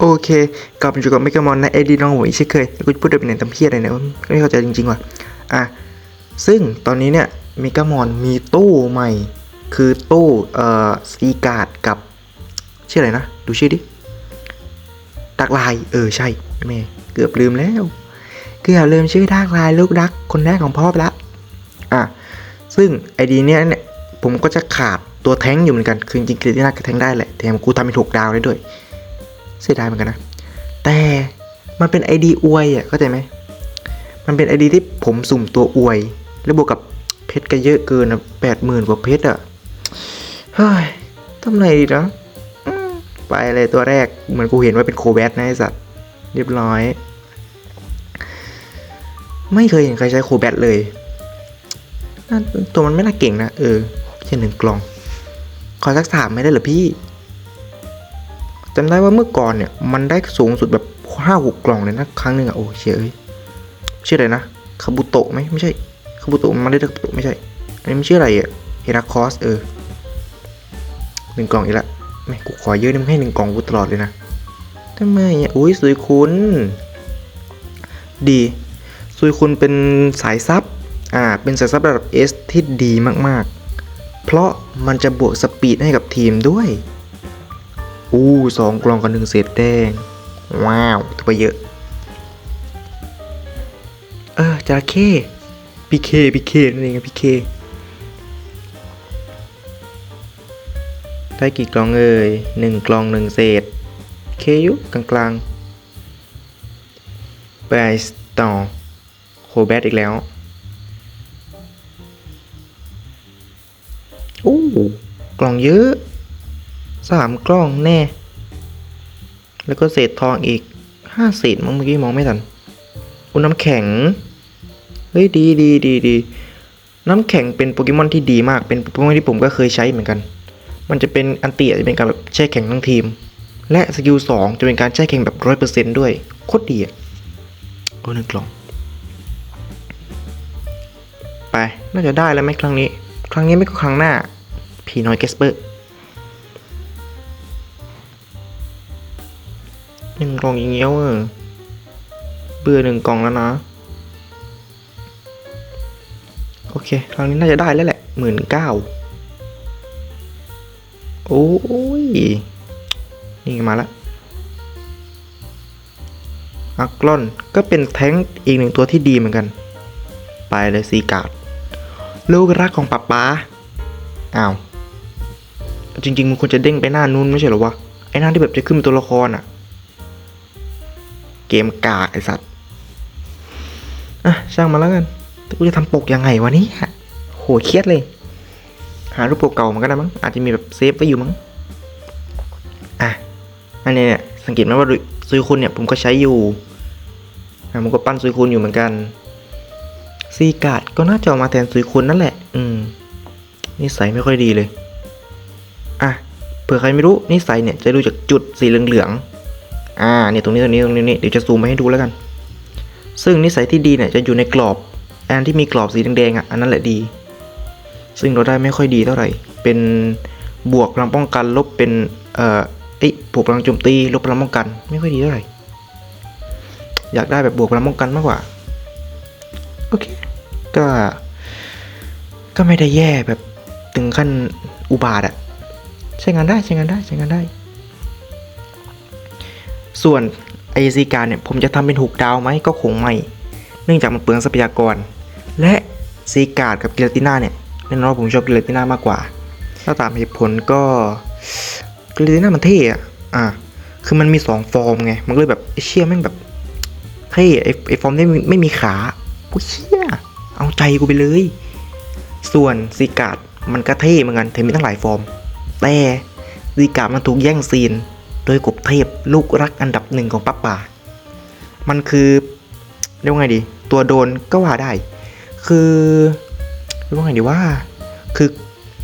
โอเคกลับมาอยู่กับเมกามอนในไอดีน้องหวยเช่นเคยแล้วกูจะพูดได้เป็นไหนตำเพี้ยอะไรเนี่ยไม่เข้าใจจริงๆว่ะอะซึ่งตอนนี้เนี่ยเมกามอนมีตู้ใหม่ คือตู้เอ่อซีการ์ดกับชื่ออะไรนะ ดูชื่อดิดักลายเออใช่แม่เกือบลืมแล้วเกือบลืมชื่อดักลายลูกดักคนแรกของพ่อไปละอะซึ่งไอดีเนี้ยเนี่ยผมก็จะขาดตัวแท้งอยู่เหมือนกัน คือจริงๆคลิปที่น่าจะแท้งได้แหละแต่กูทำเป็นถูกดาวได้ด้วย เสียดายเหมือนกันนะ แต่มันเป็นไอดีอวยอะเข้าใจไหม มันเป็นไอดีที่ผมสุ่มตัวอวย แล้วบวกกับเพชรก็เยอะเกินอะแปดหมื่นกว่าเพชรอะ เฮ้ยทำไงดีนะไปเลยตัวแรก เหมือนกูเห็นว่าเป็นโคแบทนะไอสัตว์เรียบร้อย ไม่เคยเห็นใครใช้โคแบทเลย ตัวมันไม่น่าเก่งนะ เออแค่หนึ่งกล่อง ขอสักสามไม่ได้หรอพี่ จำได้ว่าเมื่อก่อนเนี่ยมันได้สูงสุดแบบห้าหกกล่องเลยนะครั้งหนึ่งอะโอ้เชยเอ้ยชื่ออะไรนะคาบุโตะไหมไม่ใช่คาบุโตะมันได้คาบุโตะไม่ใช่อันนี้มันชื่ออะไรอะเฮราคอสเออหนึ่งกล่องอีกละไม่กูขอเยอะนี่มึงให้หนึ่งกล่องกูตลอดเลยนะทำไมอะอุ้ยสวยคุณดีสวยคุณเป็นสายซับอ่าเป็นสายซับระดับ S ที่ดีมากๆ เพราะมันจะบวกสปีดให้กับทีมด้วย อู้สองกล่องกับหนึ่งเศษแดง ว้าวตัวไปเยอะ เออจระเข้พีเคพีเคนั่นเองพีเคได้กี่กล่องเอ่ยหนึ่งกล่องหนึ่งเศษ เคยุกลางกลางๆไปต่อโคแบทอีกแล้วอู้กล่องเยอะ สามกล้องแน่ แล้วก็เศษทองอีกห้าเศษมั้งเมื่อกี้มองไม่ทันอุน้ำแข็ง เฮ้ยดีดีดีดีน้ำแข็งเป็นโปเกมอนที่ดีมาก เป็นโปเกมอนที่ผมก็เคยใช้เหมือนกัน มันจะเป็นอันเตียจะเป็นการแบบแช่แข็งทั้งทีม และสกิลสองจะเป็นการแช่แข็งแบบร้อยเปอร์เซนต์ด้วย โคตรดีอะโอ้หนึ่งกล่อง ไป น่าจะได้แล้วไหมครั้งนี้ ครั้งนี้ไม่ก็ครั้งหน้า ผีน้อยแกสเปอร์ หนึ่งกล่องอย่างเงี้ยวเออเบื่อหนึ่งกล่องแล้วนะ โอเคครั้งนี้น่าจะได้แล้วแหละหมื่นเก้าโอ้ย นี่มาล้วอักลอนก็เป็นแท้งอีกหนึ่งตัวที่ดีเหมือนกัน ไปเลยซีกาดลูกรักของป๊าป๊าอ้าว จริง ๆมันควรจะเด้งไปหน้านู้นไม่ใช่หรอวะ ไอ้หน้าที่แบบจะขึ้นเป็นตัวละครอะ เกมกากไอสัตว์อะช่างมาแล้วกันกูจะทำปกยังไงวะนี่โหเครียดเลย หารูปปกเก่ามันก็ได้มั้งอาจจะมีแบบเซฟไว้อยู่มั้งอะอันนี้เนี่ยสังเกตไหมว่าซุยคุณเนี่ยผมก็ใช้อยู่อะผมก็ปั้นซุยคุณอยู่เหมือนกันซีกาดก็น่าจะออกมาแทนซุยคุณนั่นแหละ อืมนิสัยไม่ค่อยดีเลย อะเผื่อใครไม่รู้นิสัยเนี่ยจะดูจากจุดสีเหลืองๆ อ่าเนี่ยตรงนี้ตรงนี้ตรงนี้เดี๋ยวจะซูมมาให้ดูแล้วกัน ซึ่งนิสัยที่ดีเนี่ยจะอยู่ในกรอบอันที่มีกรอบสีแดงๆอะอันนั้นแหละดี ซึ่งเราได้ไม่ค่อยดีเท่าไหร่ เป็นบวกพลังป้องกันลบเป็นเอ่อเอ้บวกพลังโจมตีลบพลังป้องกัน ไม่ค่อยดีเท่าไหร่ อยากได้แบบบวกพลังป้องกันมากกว่าโอเคก็ ก็ไม่ได้แย่แบบถึงขั้นอุบาทอะใช้งานได้ใช้งานได้ใช้งานได้ ส่วนไอซีการเนี่ยผมจะทำเป็นหกดาวไหมก็คงไม่ เนื่องจากมันเปลืองทรัพยากร และซีการ์ดกับกิลติน่าเนี่ยแน่นอนผมชอบกิลติน่ามากกว่าถ้าตามเหตุผลก็กิลติน่ามันเท่อะอะคือมันมีสองฟอร์มไง มันก็เลยแบบไอเชี่ยแม่งแบบเท่อะไอไอฟอร์มที่ไม่ไม่มีขาผู้เชี่ยเอาใจกูไปเลย ส่วนซีการ์ดมันก็เท่เหมือนกันแต่มีตั้งหลายฟอร์ม แต่ซีการ์ดมันถูกแย่งซีน โดยกบเทพลูกรักอันดับหนึ่งของป้าป่า มันคือเรียกว่าไงดี ตัวโดนก็ว่าได้ คือเรียกว่าไงดีว่า คือ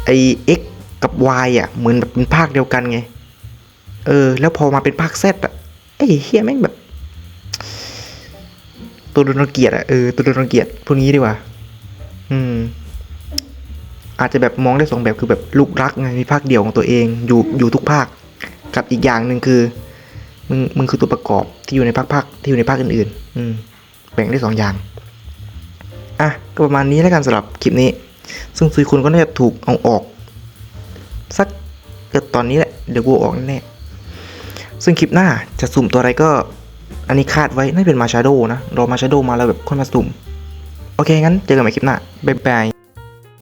ไอ X กับ Y อะเหมือนแบบเป็นภาคเดียวกันไง เออ แล้วพอมาเป็นภาค Z อะไอ้เฮียแม่งแบบ ตัวโดนรังเกียจอะเออตัวโดนรังเกียจพวกนี้ดีกว่า อืม อาจจะแบบมองได้สองแบบคือแบบลูกรักไงมีภาคเดียวของตัวเองอยู่อยู่ทุกภาค กับอีกอย่างหนึ่งคือ มึงมึงคือตัวประกอบที่อยู่ในภาคภาคที่อยู่ในภาคอื่นๆ อืมแบ่งได้สองอย่าง อะ ก็ประมาณนี้แล้วกันสำหรับคลิปนี้ ซึ่งซุยคุณก็น่าจะถูกเอาออก สักเกือบตอนนี้แหละ เดี๋ยวกูออกแน่ซึ่งคลิปหน้าจะสุ่มตัวอะไรก็ อันนี้คาดไว้น่าจะเป็นมาชาโดนะ รอมาชาโดมาแล้วแบบค่อยมาสุ่ม โอเค งั้นเจอกันใหม่คลิปหน้า บ๊ายบาย